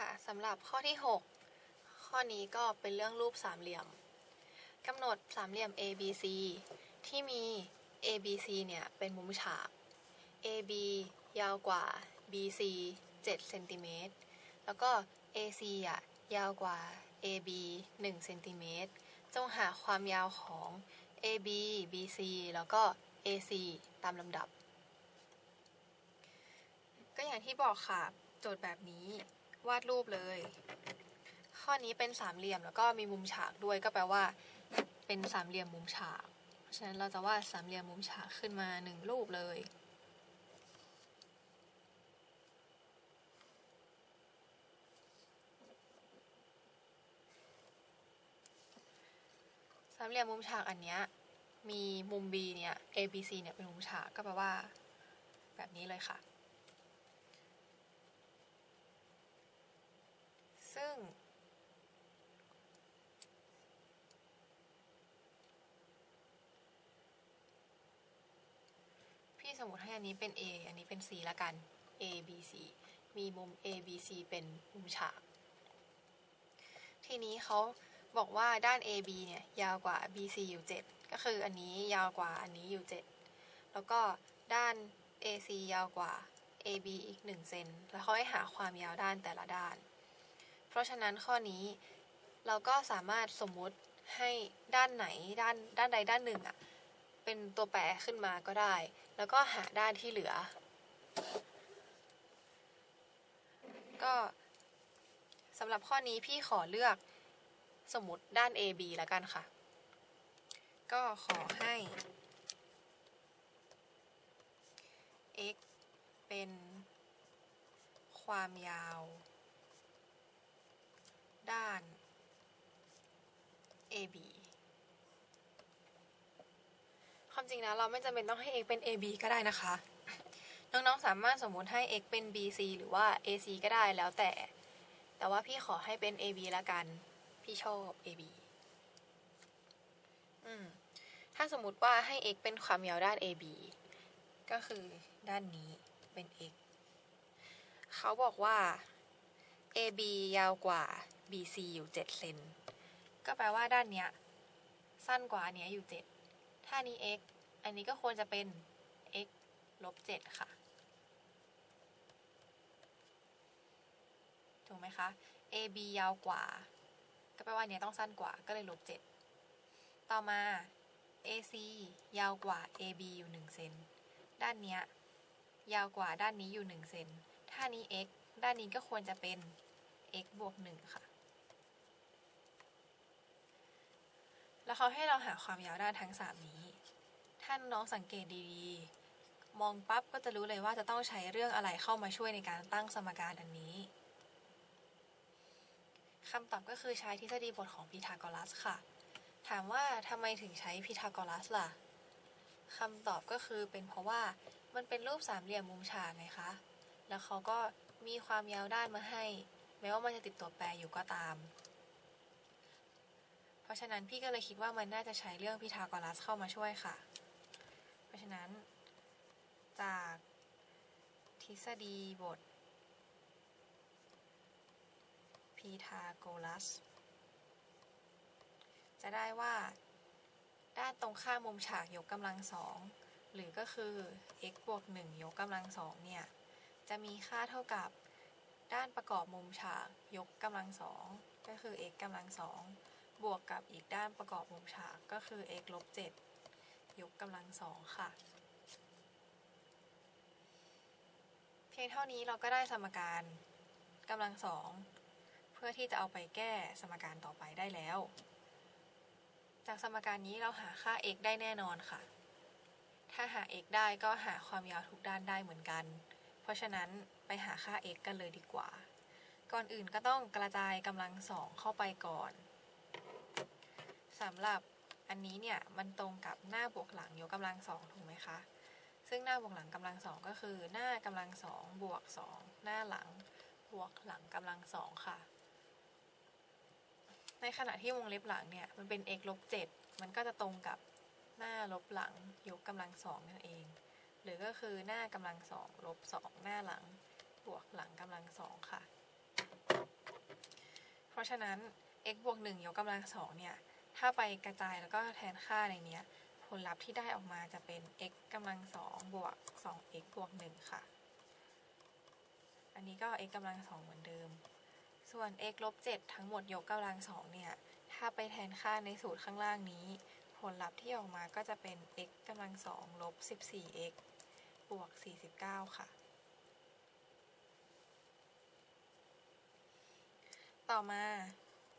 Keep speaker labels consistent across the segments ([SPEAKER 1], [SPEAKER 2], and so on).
[SPEAKER 1] ค่ะสำหรับข้อที่ 6 ข้อนี้ก็เป็นเรื่องรูปสามเหลี่ยมกำหนดสามเหลี่ยม ABC ที่มี ABC เนี่ยเป็นมุมฉาก AB ยาวกว่า BC 7เซนติเมตรแล้วก็ AC อะยาวกว่า AB 1เซนติเมตรจงหาความยาวของ AB BC แล้วก็ AC ตามลำดับ ก็อย่างที่บอกค่ะ โจทย์แบบนี้ วาดรูปเลย ข้อนี้เป็นสามเหลี่ยมแล้วก็มีมุมฉากด้วยก็แปลว่า เป็นสามเหลี่ยมมุมฉาก เพราะฉะนั้นเราจะวาดสามเหลี่ยมมุมฉากขึ้นมาหนึ่งรูปเลยสามเหลี่ยมมุมฉากอันเนี้ยมีมุม B เนี่ย ABC เนี่ยเป็นมุมฉากก็แปลว่า แบบนี้เลยค่ะ ซึ่ง พี่สมมติให้อันนี้เป็น A อันนี้เป็น C ละกัน A B C มีมุม A B C เป็นมุมฉาก ทีนี้เขาบอกว่าด้าน AB เนี่ยยาวกว่า BC อยู่ 7 ก็คืออันนี้ยาวกว่าอันนี้อยู่ 7 แล้วก็ด้าน AC ยาวกว่า AB อีก 1 เซน แล้วเขาให้หาความยาวด้านแต่ละด้าน เพราะฉะนั้นข้อนี้เราก็สามารถสมมุติให้ด้านไหนด้านด้านใดด้านหนึ่งอะเป็นตัวแปรขึ้นมาก็ได้ แล้วก็หาด้านที่เหลือ ก็สำหรับข้อนี้พี่ขอเลือกสมมติด้าน AB แล้วกันค่ะ ก็ขอให้ x เป็นความยาว ด้าน AB ความจริงนะเราไม่จำเป็นต้องให้ x เป็น AB ก็ได้นะคะ น้องๆสามารถสมมติให้ x เป็น BC หรือว่า AC ก็ได้แล้วแต่ แต่ว่าพี่ขอให้เป็น AB ละกัน พี่ชอบ AB อืมถ้าสมมติว่าให้ x เป็นความยาวด้าน AB ก็คือด้านนี้เป็น x เขาบอกว่า AB ยาวกว่า BC อยู่ 7 เซน ก็แปลว่าด้านเนี้ย สั้นกว่าอันเนี้ยอยู่ 7 ถ้านี้ x อันนี้ก็ควรจะเป็น x ลบ 7 ค่ะ ถูกไหมคะ AB ยาวกว่า ก็แปลว่าเนี้ยต้องสั้นกว่า ก็เลยลบ 7 ต่อมา AC ยาวกว่า AB อยู่ 1 เซน ด้านเนี้ยยาวกว่าด้านนี้อยู่ 1 เซน ถ้านี้ x ด้านนี้ก็ควรจะเป็น x บวก 1 ค่ะ แล้วเขาให้เราหาความยาวด้านทั้ง 3 นี้ท่านน้องสังเกตดีๆ มองปั๊บก็จะรู้เลยว่าจะต้องใช้เรื่องอะไรเข้ามาช่วยในการตั้งสมการอันนี้คำตอบก็คือใช้ทฤษฎีบทของพีทาโกรัสค่ะ ถามว่าทำไมถึงใช้พีทาโกรัสล่ะคำตอบก็คือเป็นเพราะว่ามันเป็นรูปสามเหลี่ยมมุมฉากไงคะ แล้วเขาก็มีความยาวด้านมาให้ แม้ว่ามันจะติดตัวแปรอยู่ก็ตาม ราะฉะนั้นพี่ก็เลยคิดว่ามันน่าจะใช้เรื่องพีทาโกรัสเข้ามาช่วยค่ะ เพราะฉะนั้น จากทฤษฎีบทพีทาโกรัส จะได้ว่า ด้านตรงข้ามมุมฉากยกกำลังสองหรือก็คือ x บวก1ยกกำลังสองเนี่ย จะมีค่าเท่ากับด้านประกอบมุมฉากยกกำลังสองก็คือ x กำลังสอง บวกกับอีกด้านประกอบมุมฉากก็คือ x ลบ7ยกกำลังสองค่ะ เพียงเท่านี้เราก็ได้สมการกำลังสองเพื่อที่จะเอาไปแก้สมการต่อไปได้แล้ว จากสมการนี้เราหาค่า x ได้แน่นอนค่ะ ถ้าหา x ได้ก็หาความยาวทุกด้านได้เหมือนกัน เพราะฉะนั้นไปหาค่า x กันเลยดีกว่า ก่อนอื่นก็ต้องกระจายกำลังสองเข้าไปก่อน สำหรับอันนี้เนี่ยมันตรงกับหน้าบวกหลังยกกำลังสองถูกไหมคะ ซึ่งหน้าบวกหลังกำลังสองก็คือหน้ากำลังสองบวกสองหน้าหลังบวกหลังกำลังสองค่ะ ในขณะที่วงเล็บหลังเนี่ยมันเป็น x ลบ7มันก็จะตรงกับหน้าลบหลังยกกำลังสองนั่นเอง หรือก็คือหน้ากำลังสองลบสองหน้าหลังบวกหลังกำลังสองค่ะ เพราะฉะนั้น x บวก1ยกกำลังสองเนี่ย ถ้าไปกระจายแล้วก็แทนค่าในนี้ผลลัพธ์ที่ได้ออกมาจะเป็น x กำลังสองบวก 2x บวก 1 ค่ะ อันนี้ก็ x กำลังสองเหมือนเดิม ส่วน x ลบ 7 ทั้งหมดยกกำลังสองเนี่ย ถ้าไปแทนค่าในสูตรข้างล่างนี้ ผลลัพธ์ที่ออกมาก็จะเป็น x กำลังสองลบ 14x บวก 49 ค่ะต่อมา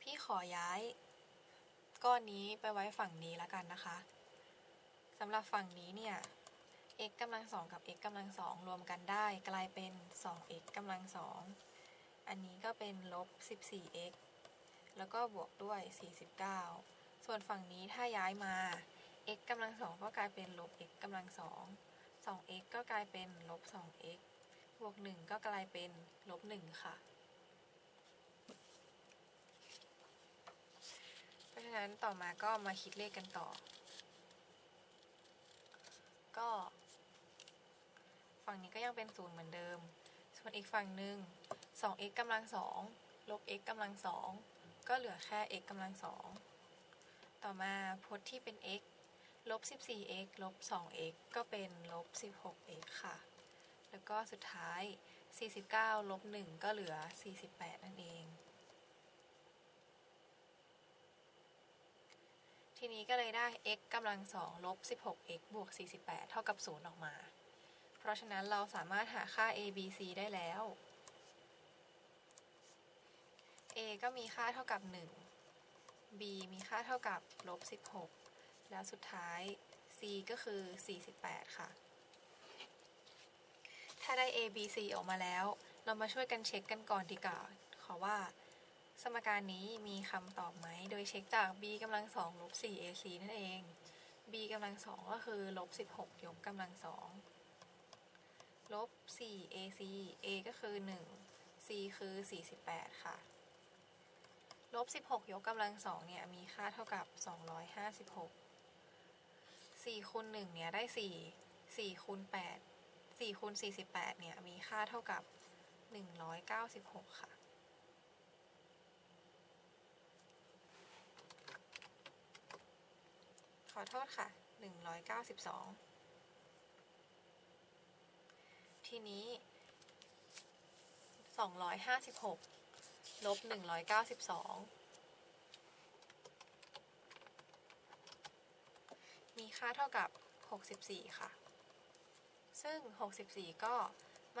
[SPEAKER 1] พี่ขอย้าย ก้อนนี้ไปไว้ฝั่งนี้แล้วกันนะคะสำหรับฝั่งนี้เนี่ย x กำลังสองกับ x กำลังสองรวมกันได้กลายเป็น 2x กำลังสองอันนี้ก็เป็นลบ 14x แล้วก็บวกด้วย 49 ส่วนฝั่งนี้ถ้าย้ายมา x กำลังสองก็กลายเป็นลบ x กำลังสอง 2x ก็กลายเป็นลบ 2x บวก 1 ก็กลายเป็นลบ 1 ค่ะ เพราะฉะนั้นต่อมาก็มาคิดเลขกันต่อ ก็ ฝั่งนี้ก็ยังเป็นศูนย์เหมือนเดิม ส่วนอีกฝั่งหนึ่ง 2x กำลังสองลบ x กำลังสองก็เหลือแค่ x กำลังสองต่อมาพจน์ที่เป็น x ลบ 14x ลบ 2x ก็เป็นลบ 16x ค่ะ แล้วก็สุดท้าย 49 ลบ 1 ก็เหลือ 48 นั่นเอง ทีนี้ก็เลยได้ x กำลัง2ลบ 16x บวก 48 เท่ากับ 0 ออกมา เพราะฉะนั้นเราสามารถหาค่า a b c ได้แล้ว a ก็มีค่าเท่ากับ 1 b มีค่าเท่ากับลบ 16 แล้วสุดท้าย c ก็คือ 48 ค่ะ ถ้าได้ a b c ออกมาแล้ว เรามาช่วยกันเช็คกันก่อนดีกว่าขอว่า สมการนี้มีคำตอบไหม โดยเช็คจาก b กำลัง2ลบ 4ac นั่นเอง b กำลัง2ก็คือลบ 16 ยกกำลัง2ลบ 4ac a ก็คือ 1 c คือ 48 ค่ะ ลบ 16 ยกกำลัง2เนี่ย มีค่าเท่ากับ 256 4คูณ1เนี่ย ได้ 4 4คูณ8 4คูณ48เนี่ย มีค่าเท่ากับ 196 ค่ะ ข อโทษค่ะ 192 ทีนี้ 256 ลบ 192 มีค่าเท่ากับ 64 ค่ะ ซึ่ง 64 ก็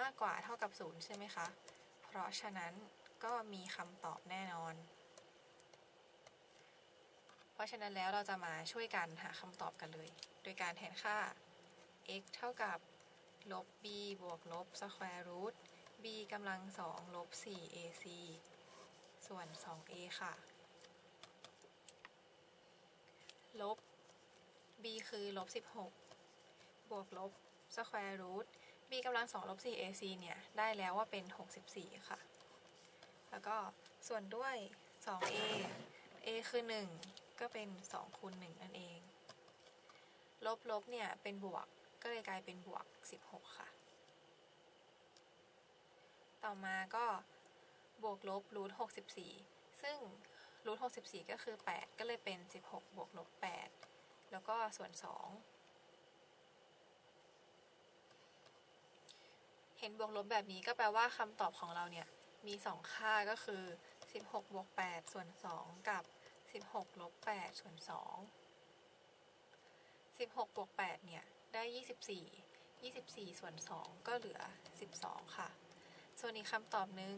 [SPEAKER 1] มากกว่าเท่ากับ 0 ใช่ไหมคะ เพราะฉะนั้นก็มีคำตอบแน่นอน ราะฉะนั้นแล้วเราจะมาช่วยกันหาคำตอบกันเลย โดยการแทนค่า x เท่ากับลบ b บวกลบ square root b กำลังสองลบ 4ac ส่วน 2a ค่ะ ลบ b คือลบ 16 บวกลบ square root b กำลังสองลบ 4ac เนี่ย ได้แล้วว่าเป็น 64 ค่ะ แล้วก็ส่วนด้วย 2a a คือ 1 ก็เป็น2คูณ1นั่นเอง ลบลบเนี่ยเป็นบวกก็เลยกลายเป็นบวก 16 ค่ะ ต่อมาก็บวกลบรูท64 ซึ่งรูท64 ก็คือ 8 ก็เลยเป็น 16 บวกลบ 8 แล้วก็ส่วน 2 เห็นบวกลบแบบนี้ก็แปลว่าคำตอบของเราเนี่ย มี 2 ค่าก็คือ 16 บวก 8 ส่วน 2 กับ 16ลบ8ส่วน2 16บวก8เนี่ยได้24 24ส่วน2ก็เหลือ12ค่ะ ส่วนอีกคำตอบหนึ่ง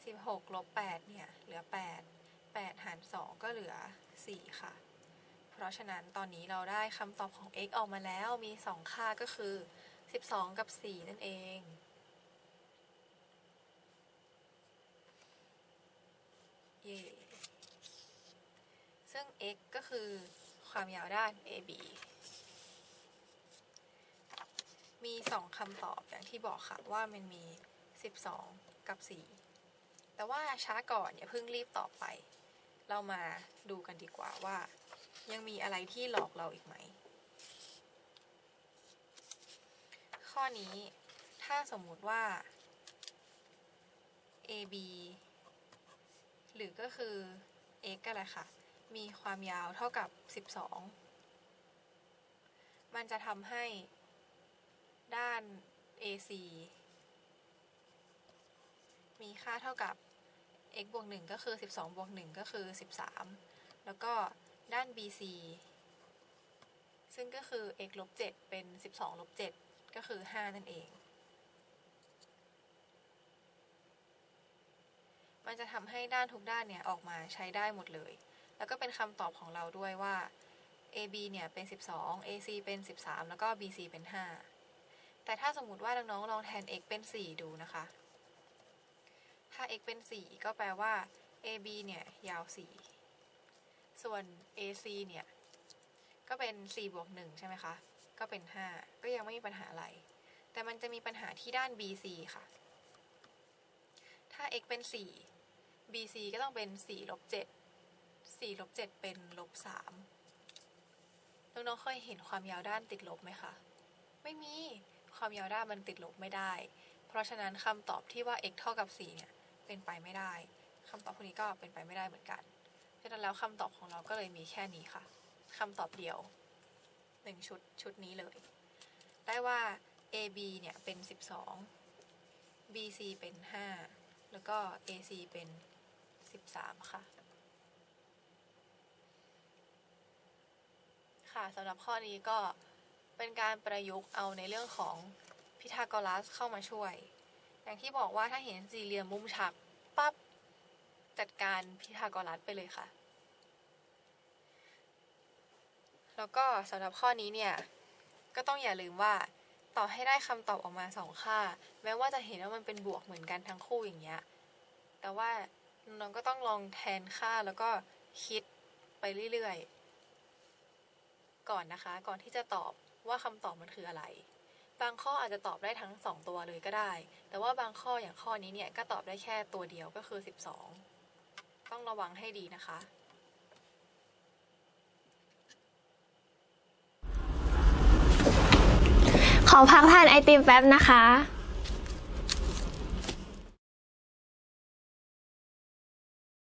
[SPEAKER 1] 16ลบ8เนี่ยเหลือ8 8หาร2ก็เหลือ4ค่ะ เพราะฉะนั้นตอนนี้เราได้คำตอบของ x ออกมาแล้วมี2ค่าก็คือ12กับ4นั่นเองเย่ ซึ่ง x ก็คือความยาวด้าน AB มี 2คำตอบอย่างที่บอกค่ะว่ามันมี 12 กับ 4 แต่ว่าช้าก่อนอย่าเพิ่งรีบตอบไป เรามาดูกันดีกว่าว่า ยังมีอะไรที่หลอกเราอีกไหม ข้อนี้ถ้าสมมุติว่า AB หรือก็คือ x ก็แหละค่ะ มีความยาวเท่ากับ 12 มันจะทำให้ด้าน AC มีค่าเท่ากับ x บวก1ก็คือ 12 บวก 1 ก็คือ 13 แล้วก็ด้าน BC ซึ่งก็คือ x ลบ7เป็น 12 ลบ 7 ก็คือ 5 นั่นเอง มันจะทำให้ด้านทุกด้านเนี่ย ออกมาใช้ได้หมดเลย แล้วก็เป็นคำตอบของเราด้วยว่า AB เนี่ยเป็น 12 AC เป็น 13 แล้วก็ BC เป็น 5 แต่ถ้าสมมติว่าน้องๆลองแทน x เป็น 4 ดูนะคะ ถ้า x เป็น 4 ก็แปลว่า AB เนี่ยยาว 4 ส่วน AC เนี่ยก็เป็น 4 บวก 1 ใช่ไหมคะ ก็เป็น 5 ก็ยังไม่มีปัญหาอะไร แต่มันจะมีปัญหาที่ด้าน BC ค่ะ ถ้า x เป็น 4 BC ก็ต้องเป็น 4 ลบ 7 4ลบ7เป็นลบ3น้องๆเคยเห็นความยาวด้านติดลบไหมคะ ไม่มี ความยาวด้านมันติดลบไม่ได้ เพราะฉะนั้นคำตอบที่ว่า x เท่ากับ4เนี่ยเป็นไปไม่ได้คำตอบพวกนี้ก็เป็นไปไม่ได้เหมือนกันฉะนั้นแล้วคำตอบของเราก็เลยมีแค่นี้ค่ะคำตอบเดียวหนึ่งชุดชุดนี้เลย ได้ว่า AB เนี่ยเป็น 12 BC เป็น 5 แล้วก็ AC เป็น 13 ค่ะ ค่ะสำหรับข้อนี้ก็เป็นการประยุกต์เอาในเรื่องของพิทาโกรัสเข้ามาช่วย อย่างที่บอกว่าถ้าเห็นสี่เหลี่ยมมุมฉากปั๊บจัดการพิทาโกรัสไปเลยค่ะ แล้วก็สำหรับข้อนี้เนี่ย ก็ต้องอย่าลืมว่าต่อให้ได้คำตอบออกมาสองค่า แม้ว่าจะเห็นว่ามันเป็นบวกเหมือนกันทั้งคู่อย่างเงี้ย แต่ว่าน้องก็ต้องลองแทนค่าแล้วก็คิดไปเรื่อยๆ ก่อนนะคะ ก่อนที่จะตอบว่าคำตอบมันคืออะไร บางข้ออาจจะตอบได้ทั้งสองตัวเลยก็ได้ แต่ว่าบางข้ออย่างข้อนี้เนี่ยก็ตอบได้แค่ตัวเดียวก็คือ 12 ต้องระวังให้ดีนะคะ
[SPEAKER 2] ขอพักทานไอติมแป๊บนะคะ